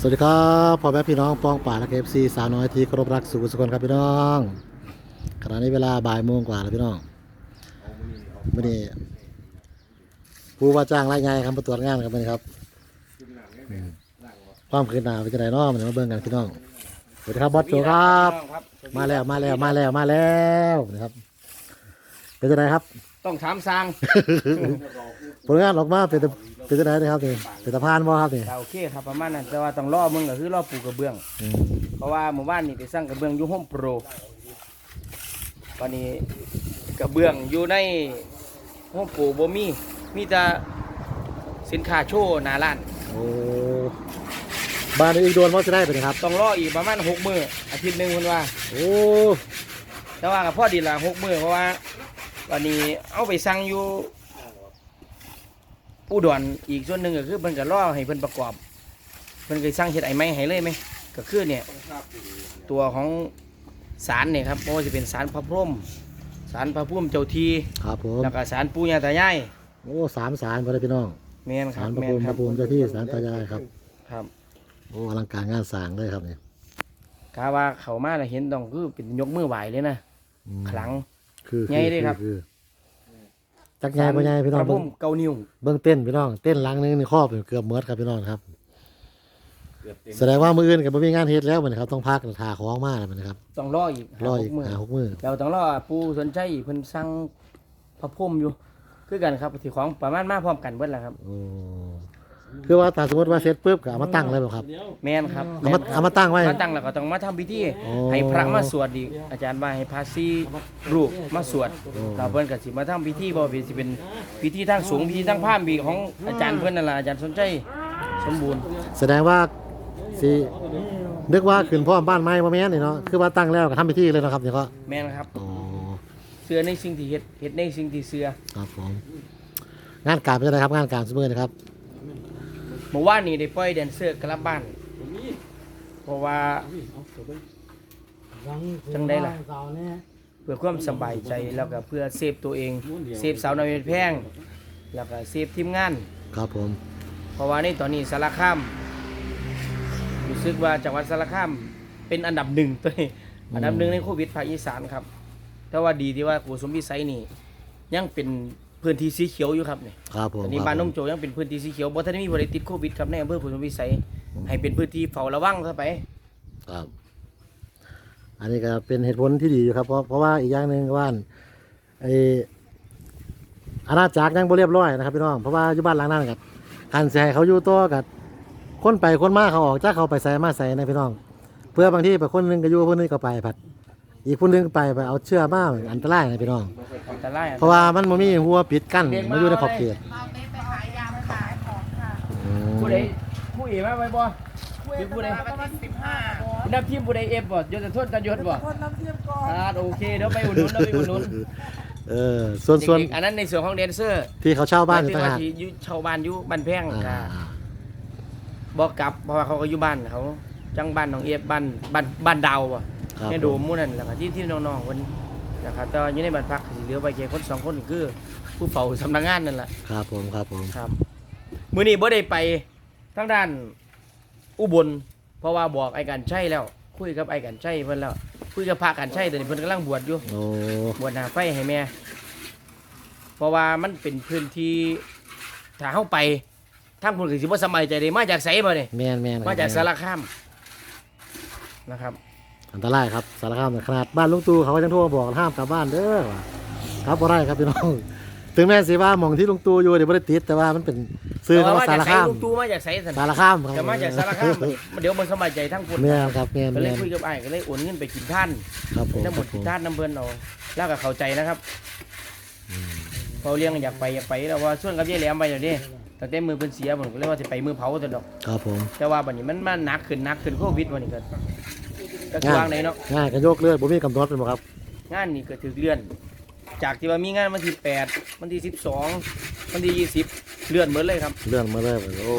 สวัสดีครับพ่อแม่พี่น้องปองป่าและเอฟซีสาวน้อยที่เคารพรักสุขสุขคนครับพี่น้องขณะนี้เวลาบ่ายโมงกว่าแล้วพี่น้องไม่ได้ผู้ว่าจ้างรายงานครับมาตรวจงานครับวันนี้ครับอืมความคืนหนาเป็นจะไหนเนาะมันมาเบิ่งกันพี่น้องสวัสดีครับบอสโจครับ มาแล้วมาแล้วมาแล้วมาแล้วนะครับเป็นจะไหนครับ ต้องถามสร้างผลงานออกมาเป็นจะ เป็นจะไหนนะครับนี่เป็นตะพานบ่ครับนี่แต่โอเคครับประมาณนั้นแต่ว่าต้องรอมึงก็คือรอปูกระเบื้อง อืมเพราะว่าหมู่บ้านนี่ไปสร้างกระเบื้องอยู่โฮมโปรตอนนี้กระเบื้องอยู่ในโฮมโปรบ่มีมีแต่สินค้าโชว์หน้าร้าน โอ้บ้านนี้อีกโดนว่าจะได้เป็นครับ ต้องรออีกประมาณหกมื้ออาทิตย์หนึงเพิ่นว่า โอ้แต่ว่าก็พอดีละหกมื้อเพราะว่า วันนี้เอาไปสั่งอยู่ อุดรอีกส่วนหนึ่งก็คือเพิ่นก็รอให้เพิ่นประกอบ เพิ่นก็สั่งเฮ็ดไอ้ไม้ให้เลยไหมก็คือเนี่ยตัวของสารเนี่ยครับไม่ว่าจะเป็นสารพระพรหมสารพระพุ่มเจ้าทีครับผมแล้วก็สารปู่ย่าตายายโอ้สามสารพอได้พี่น้องแมนครัสาบรพระแมภูนมิคพรัระบภูมิเจ้าที่สารตายายครับครับโอ้อลังการงานสร้างเลยครับเนี่ยกาว่าเขามาแล้วเห็นต้องคือเป็นยกมือไหวเลยนะอืมขลัง คือใหญ่เด้ครับ อ จักใหญ่บ่ใหญ่พี่น้องพระเบิ่พุ่งมเกานิ้วเบิ่งเต้นพี่น้องเต้นหลังนึงนี่ครอบเกือบเมิดครับพี่น้องครับแสดงว่ามื้ออื่นก็บ่มีงานเฮ็ดแล้วมันครับต้องพักถาของมาแล้วมันครับต้องรออีกรออีกหาหมือหาหกมื้อเราต้องรอปู่สนใจอีกเพิ่นสั่งพระพุ่มอยู่ คือกันครับที่ของประมาณมาพร้อมกันเบิดแหละครับโอ้ คือว่าถ้าสมมติว่าเสร็จปุ๊บก็เอามาตั้งเลยบ่ครับ แมนครับเอามาเอามาตั้งไว้ มาตั้งแล้วก็ต้องมาทำพิธีโอ้ให้พระมาสวดอีกอาจารย์ว่าให้พระซีรูปมาสวดโอ้เราเพิ่นก็สิมาทำพิธีบ่ว่าสิเป็นพิธีทางสงฆ์พิธีทางพราหมณ์บีของอาจารย์เพิ่นนั่นล่ะอาจารย์สนใจสมบูรณ์แสดงว่าสินึกว่าขึ้นพร้อมบ้านไม้บ่แม่นนี่เนาะคือว่าตั้งแล้วก็ทำพิธีเลยเนาะครับนี่ก็แม่นครับ อ๋อเชื่อในสิ่งที่เฮ็ดเฮ็ดในสิ่งที่เชื่อครับผมงานการเป็นอะไรครับงานการสมอนะครับเมื่อวานนี้ได้ปล่อยแดนเซอร์กลับบ้านเพราะว่าจังได้ล่ะ เพื่อความสบายใจแล้วก็เพื่อเซฟตัวเองเซฟสาวน้อยเพชรแพงแล้วก็เซฟทีมงาน ครับผม เพราะว่าในตอนนี้สารคามรู้สึกว่าจังหวัดสารคามเป็นอันดับหนึ่งตัวนี้อันดับหนึ่งในโควิดภาคอีสานครับ แต่ว่าดีที่ว่ากุสมพิสัยนี่ยังเป็น พื้นที่สีเขียวอยู่ครับนี่ครับผมตอนนี้บ้านน้องโจยังเป็นพื้นที่สีเขียวบ่ทันได้มีบริติดโควิดครับในอำเภอกุสมพิสัย ให้เป็นพื้นที่เฝ้าระวังซะไป ครับ อันนี้ก็เป็นเหตุผลที่ดีอยู่ครับ เพราะเพราะว่าอีกอย่างหนึ่งว่าไออาณาจักรยังบ่เรียบร้อยนะครับพี่น้องเพราะว่าอยู่บ้านหลังนั้นกับคันสิให้เขาอยู่ตัวกับคนไปคนมาเขาออกจากเขาไปใส่มาใส่นะพี่น้อง เพื่อบางทีไปคนหนึงก็อยู่คนหนึงก็ไปผัด อีกคนหนึงไปไปเอาเชื่อมาอันตรายนะพี่น้อง อันตรายเพราะว่ามันบ่มีหัวปิดกั้นมันอยู่ในขอบเขตเราเน้นไปขายยามาขายของค่ะอืมผู้ใดผู้เอ๋มาไว้บ่คือผู้ใดประมาณสิบห้าน้ำทีมผู้ใดเอฟบ่ยศทนตันยศบ่คนน้ำเทียมก่อนอ่าโอเคเดี๋ยวไปอุดหนุนเดี๋ยวไปอุดหนุนเออ ส่วนส่วนเด็กๆอันนั้นในส่วนของแดนเซอร์ที่เขาเช่าบ้านอยู่ที่ต่างว่าหากที่อยู่ชาวบ้านอยู่บ้านแพงอ่าก็อ่าบอกกลับเพราะว่าเขาก็อยู่บ้านเขาจังบ้านน้องเอฟบ้านบ้านบ้านดาวอะ ครับแม่โดมหมู่นั่นแหละครับที่ที่น้องๆคนนะครับแต่ว่าอยู่ในบ้านพักสิเหลือไปแค่คนสองคนคือ ผู้เฝ้าสำนักงานนั่นแหละครับผมครับผมครับมื้อนี้บ่ได้ไปทางด้านอุบล เพราะว่าบอกไอ้กันใช่แล้ว คุยกับไอ้กันใช่เพิ่นแล้วคุยกับพระกันใช่แต่นี่เพิ่นกำลังบวชอยู่ โอ้บวชหน้าไฟให้แม่ เพราะว่ามันเป็นพื้นที่ถ้าเข้าไปทั้งคนก็สิบ่สบายใจเลยมาจากไสบ่เนี่ยแมนแมนมาจากสารคามนะครับ อันตรายครับสารคามขนาดบ้านลุงตู่เขาก็ยังโทรมาบอกห้ามกลับบ้านเด้อว่ะครับบ่ได้ครับพี่น้อง ถึงแม้สิว่าหมองที่ลุงตู่อยู่เดี๋ยวบ่ได้ติดแต่ว่ามันเป็นซื้อแต่ของว่าสารจากไสคามลูกตูมาจากไสสันสารคามครับจะมาจากสารคามบัดนี้เดี๋ยวมันสบายใจทั้งคนแม่นครับแม่นก็เลยแม่นคุยกับไอ้ายก็เลยโอนเงินไปกินท่านครับผมทั้งหมดคกิรันบท่านน้ำเพิ่นเอาแล้วก็เข้าใจนะครับพอเลี้ยงอยากไปอยากไปแล้วว่าส่วนกับยายแหลมไปเดี๋ยวนี้ตั้งแต่มือเพิ่นเสียผมก็เลยว่าจะไปมือเผาตัวดอก ครับผม แต่ว่าบัดนี้มันมันหนักขึ้นหนักขึ้นโควิดวันนี้ก็ ก็วางไหนเนาะง่ายก็ยกเลือดบ่มีกำหนดเป็นบ่ครับ งานนี่ก็ถือเลื่อน จากที่ว่ามีงานวันที่8วันที่12วันที่20เลื่อนหมดเลยครับ เลื่อนมาเลยโอ้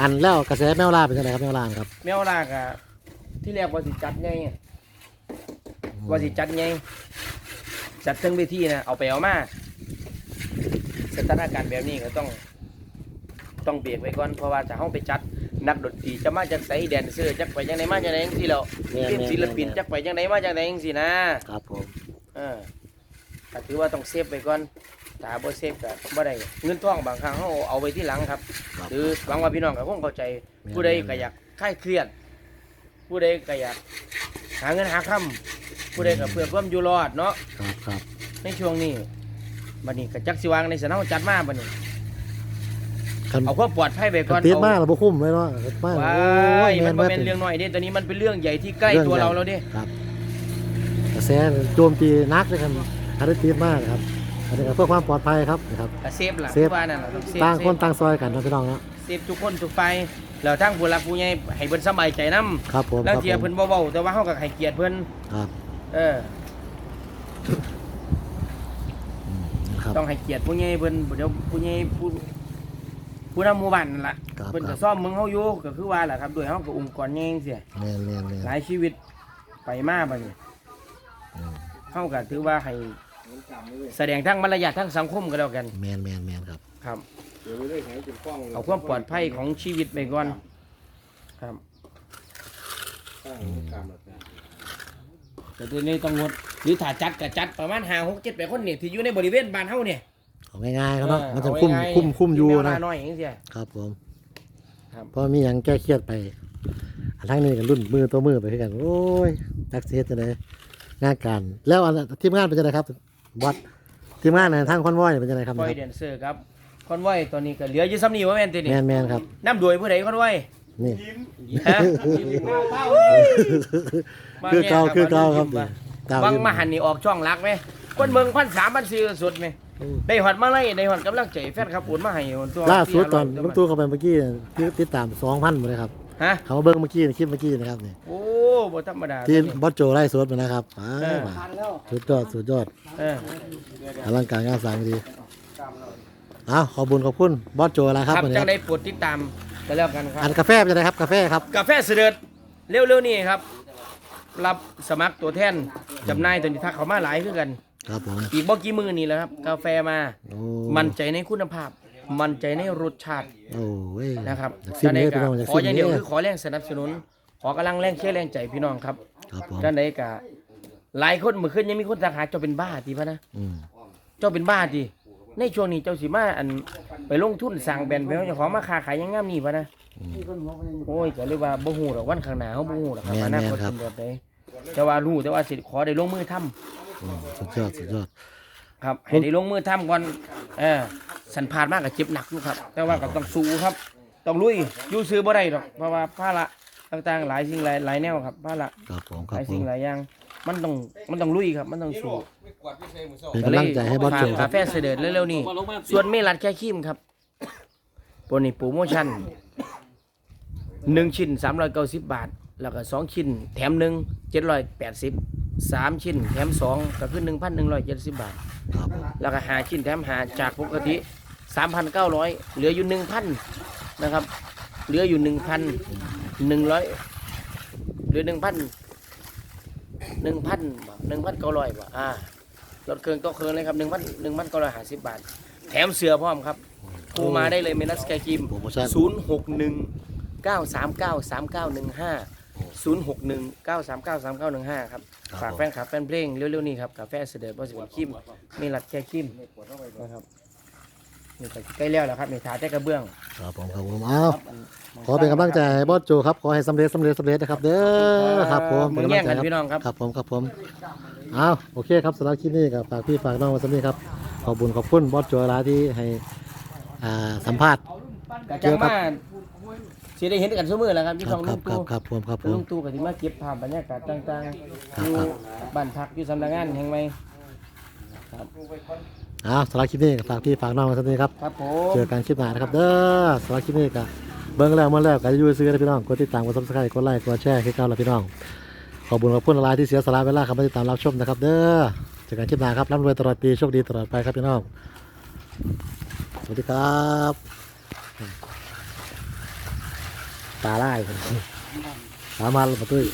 อันแล้วกระแสแมวล่าเป็นจังไดครับแมวล่าครับแมวลากอะที่แรกว่าสิจัดไงว่าสิจัดไงจัดเทั้งเวทีนะเอาไปเอามาสถานการณ์แบบนี้ก็ต้อง ต้องเบรกไว้ก่อนเพราะว่าจะเฮาไปจัด นักดนตรีจะมาจากไสแดนเซอร์จักไปจังไดมาจังไดจังซี่แล้วแม่นทีมศิลปินแม่นจักไปจังไดมาจังไดจังซี่นะครับผมเออก็ถือว่าต้องเซฟไปก่อนถ้าบ่เซฟก็บ่ได้เงินทองบางครั้งเฮาเอาไว้ที่หลังครับ ครับ หรือหวังว่าพี่น้องก็คงเข้าใจผู้ใดก็อยากคลายเครียด ผู้ใดก็อยากหาเงินหาค่ำผู้ใดก็เพื่อความอยู่รอดเนาะครับครับในช่วงนี้บัดนี้ก็จักสิวางในสนามจัดมาบัดนี้ คัน เอาความปลอดภัยไปก่อนติดเอามากเราบ่คุ้มเลยเนาะมากว้าโอ้ยยมันบ่แม่เป็นนเรื่องน้อยเด้ตอนนี้มันเป็นเรื่องใหญ่ที่ใกล้เรื่องตัวใหญ่เราแล้วเด้ครับกระแสโจมตีนักเลยครับอันนี้ติดมากครับอันนี้ก็เพื่อความปลอดภัยครับนะครับก็เซฟล่ะเซฟว่านั่นล่ะต้องเซฟต่างคนเซฟต่างซอยกันนะพี่น้องเนาะเซฟทุกคนทุกฝ่ายแล้วทั้งผู้หลักผู้ใหญ่ให้เพิ่นสบายใจนํครับผมแล้วครับเทียผมเพิ่นบ่เว้าแต่ว่าเฮาก็ให้เกียรติเพิ่นครับ เอออืมครับต้องให้เกียรติผู้ใหญ่เพิ่นเดี๋ยวผู้ใหญ่ผู้ ผู้นำหมู่บ้านนั่นล่ะครับ เพิ่นคก็รับซ่อมเมืองเฮาอยู่ก็คือว่าล่ะครับด้วยเฮาก็องค์กรใหญ่จังซี่แม่นแม่นแม่นหลายชีวิตไปมาบัดนี้อืมเฮาก็ถือว่าให้แสดงทั้งมารยาททั้งสังคมก็แล้วกันแม่นแม่นแม่นครับครับ เอาความปลอดภัยของชีวิตไปก่อนครับแต่ตัวนี้ต้องงดหรือถ้าจัดก็จัดประมาณ5 6 7 8คนนี่ที่อยู่ในบริเวณบ้านเฮาเนี่ย เอาง่ายๆครับเนาะเออมันจะเอาคุ้มง่ายๆคุ้มคุ้มอยู่มีเวนะลาน้อยอย่างเงี้ย ครับผมครับ เพราะมีหยังแก้เครียดไปอันทั้งนี้กันรุ่นมือตัวมือไปคือกันโอ้ยจักสิเฮ็ดจังไดงานการ แล้วอันทีมงานเป็นจังไดครับบอสทีมงานในทางคอนวอยเป็นจังไดครับคอยเดนเซอร์ครับคอนไว้ตอนนี้ก็เหลืออยู่ซ้ำนี่ว่าแม่นตินี่แม่นแม่นครับ น้ำดวยผู้ใดคอนไว้นี่ ฮะคือเก่าคือเก่าครับว่าเก่าวังอยู่มาหันนี่ออกช่องรักไหมคนเมืองพันสามพันสี่สุดไหมอืม ได้หอดมาไล่ได้หอดกำลังใจแฟนครับโอนมาให้ตัวล่าสุดตอนที่ลูกตู้เข้าไปเมื่อกี้ที่ติดตาม2,000หมดเลยครับฮะเขามาเบิ่งเมื่อกี้คลิปเมื่อกี้นะครับนี่โอ้บ่ธรรมดาที่ตัวนี้บอสโจไล่สดมานะครับไปเออมาสุดยอดสุดยอดเอออลังการงานสร้างดีอ้าวขอบคุญขอบคุณบอสโจอะไรครับครับวันนี้จัคงรับได้โปรดติดตามกันแล้วกันครัอับนกาแฟเป็นอะไรครับกาแฟครับกาแฟเสด็จเร็วๆนี่ครับ รับสมัครตัวแทนจำหน่ายตัวนี้ถ้าเขามาหลายคือกัน ครับผมอีกบ่กี่มือนี่แหละครับ กาแฟมา โอ้มั่นใจในคุณภาพ มั่นใจในรสชาติโอ้ยนะครับอยากซิมด้เลยก็พี่น้องอยากขอซิมอย่างเลเดียวยคือขอแรงสนับสนุน ขอกำลังแรงเชียร์แรงใจพี่น้องครับครับผมด้านใดก็หลายคนเมื่อคืนยังมีคนทักหาเจ้าเป็นบ้าทีพะนะ อืมเจ้าเป็นบ้าทีในช่วงนี้เจ้าสิมาอันไปลงทุนสั่งแบรนด์ไปเอาเจ้าของมาค้าขายอยังงามนี่พะนะ โอ้ยก็เลยว่าบ่ฮู้ดอกวันข้างหน้าเฮาบ่ฮู้ดอกครับอนาคตเป็นแบบใดแต่ว่ารู้แต่ว่าสิขอได้ลงมือทำ อืมสุดยอดสุดยอด ครับให้ได้ลงมือทำก่อนเออสันผ่านมากกับเจ็บหนักอยู่ครับ แต่ว่าก็ต้องสู้ครับ ต้องลุยอยู่ซื้อบ่ได้หรอกเพราะว่าภาระต่างๆหลายสิ่งหลายหลายแนวครับภาระครับผมคหรับลายผสิ่งมหลายอย่าง มันต้องมันต้องลุยครับ มันต้องสู้เป็นกำลังใจให้บอสโจฝากครักาบแฟเสด็จเร็วๆนี่ส่วนเมลัดแค่ครีมครับโปรนี่โปรโมชั่นหนึ่งชิ้นสามร้อยเก้าสิบบาท แล้วก็สองชิ้น แถมหนึ่งเจ็ดร้อยแปดสิบ สามชิ้นแถมสองก็คือหนึ่งพันหนึ่งร้อยเจ็ดสิบบาท ครับผมแล้วก็หาชิ้นแถมหาจากปกติ3,900เหลืออยู่1,000นะครับ เหลืออยู่1,100เหลือ1,000 1,000บ่1,900บ่อ่าลดเครื่องต่อเครื่องเลยครับ1,000 1,950บาท แถมเสือพร้อมครับโทรมาได้เลยเมนัสแกคิมโปรโมชั่น 061 939 3915 061 939 3915ครับฝากแฟนคลับแฟนเพลงเร็วๆนี้ครับกาแฟเสด็จบอสิบคิมมีรัดแค่คิมนะครับนี่ก็ใกล้แล้วแล้วครับนี่ถาแต่กระเบื้องครับผมครับผมอ้าวขอเป็นกำลังใจให้บอสโจครับขอให้สำเร็จสำเร็จสำเร็จนะครับ เด้อครับผมมึเป็นงกำลัแย่งงใจกันครับพี่น้องครับครับผมครับผมอ้าวโอเคครับสำหรับคลิปนี้กับฝากพี่ฝากน้องมาสักนี้ครับขอบคุญขอบคุณบอสโจลาที่ให้อ่าสัมภาษณ์กะจังมา สิได้เห็นกันซุมื้อแล้วครับพี่คน้รัอบงคลุรับงครับตู่ครับผมครับผลุม งตู่ก็สิมาเก็บภาพบรรยากาศต่างๆครับอยู่ครับ บ้านพักอยู่สำนักงานแห่งใหม่อ้าวสำหรับคลิปนี้ก็ฝากพี่ฝากน้องมาสักนี้ครับ ครับผมเจอกันคลิปหน้านะครับเด้อสำหรับคลิปนี้ก็เบิ่งแล้วเมื่อแล้วก็จะอยู่ซื้อนะพี่น้องกดติดตามกดซับสไครต์กดไลค์กดแชร์ให้กันละพี่น้องขอบคุณขอบคุณหลายที่เสียสละเวลาครับมาติดตามรับชมนะครับ เด้อเจอกันคลิปหน้าครับร่ำรวยตลอดปีโชคดีตลอดไปครับพี่น้องสวัสดีครับ ตาไล่คนตามาแล้วมาตุ้ย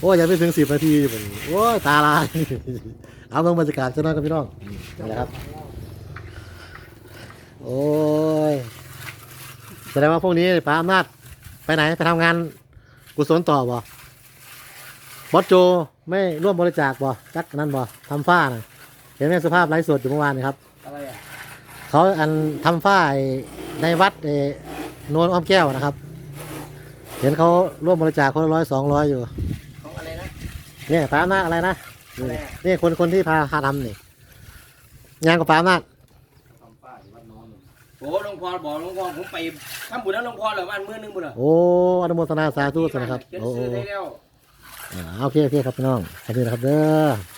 โอ้ยยังไม่ถึงสิบนาทีอยู่ผมโอ้ยตาลายเอาเมืองบรรยากาศเจ้าน้อยกับพี่น้องนี่แหละครับ โอ้ยแสดงว่าพวกนี้ป้าอำนาจไปไหนไปทำงานกุศลต่อบ่บอสโจไม่ร่วมบริจาคบ่จักนั่นบ่ทำฝ้าน่ะเห็นไหมสภาพไลฟ์สดอยู่เมื่อวานนี่ครับอะไรอะเขาอันทำฝ้าไอ้ในวัดเออโนนอ้อมแก้วนะครับ เห็นเขาร่วมบริจาคคนละร้อยสองร้อยอยู่ ของอะไรนะ เนี่ยปาอำนาจอะไรนะอะไรนี่อะ นี่คนคนที่พาพาทำนี่งานกับปาอำนาจโอ้หลวงพ่อบอกหลวงพ่อผมไปทำบุญนะหลวงพ่อเหรอบ้านมื้อนึงบุญเหรอโอ้อนุโมทนาสาธุสนะครับ เขียนโอ้โอ้ซื้อได้แล้ว อ่าโอเคโอเคครับพี่น้องขอบคุณนะครับเด้อ